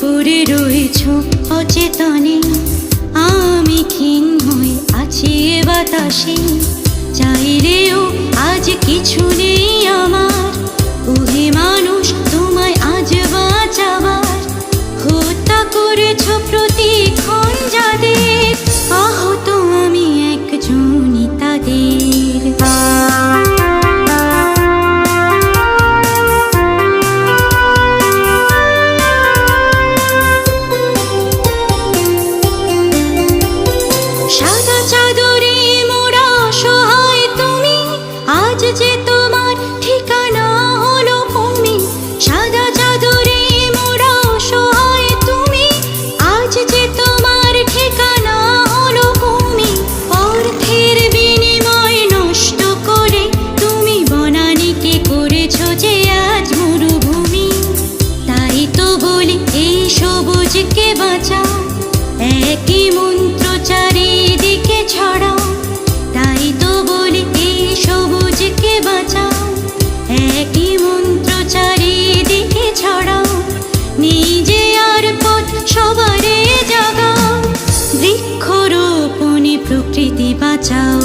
পড়ে রয়েছ অচেতনে। আমি ক্ষীণ হয়ে আছি বাতাসে। চাইলেও বাঁচা। একই মন্ত্র তাই তো বলি সবুজকে বাঁচা। একই মন্ত্র চারিদিকে ছড়া। নিজে আর পথ সবারে প্রকৃতি বাঁচাও।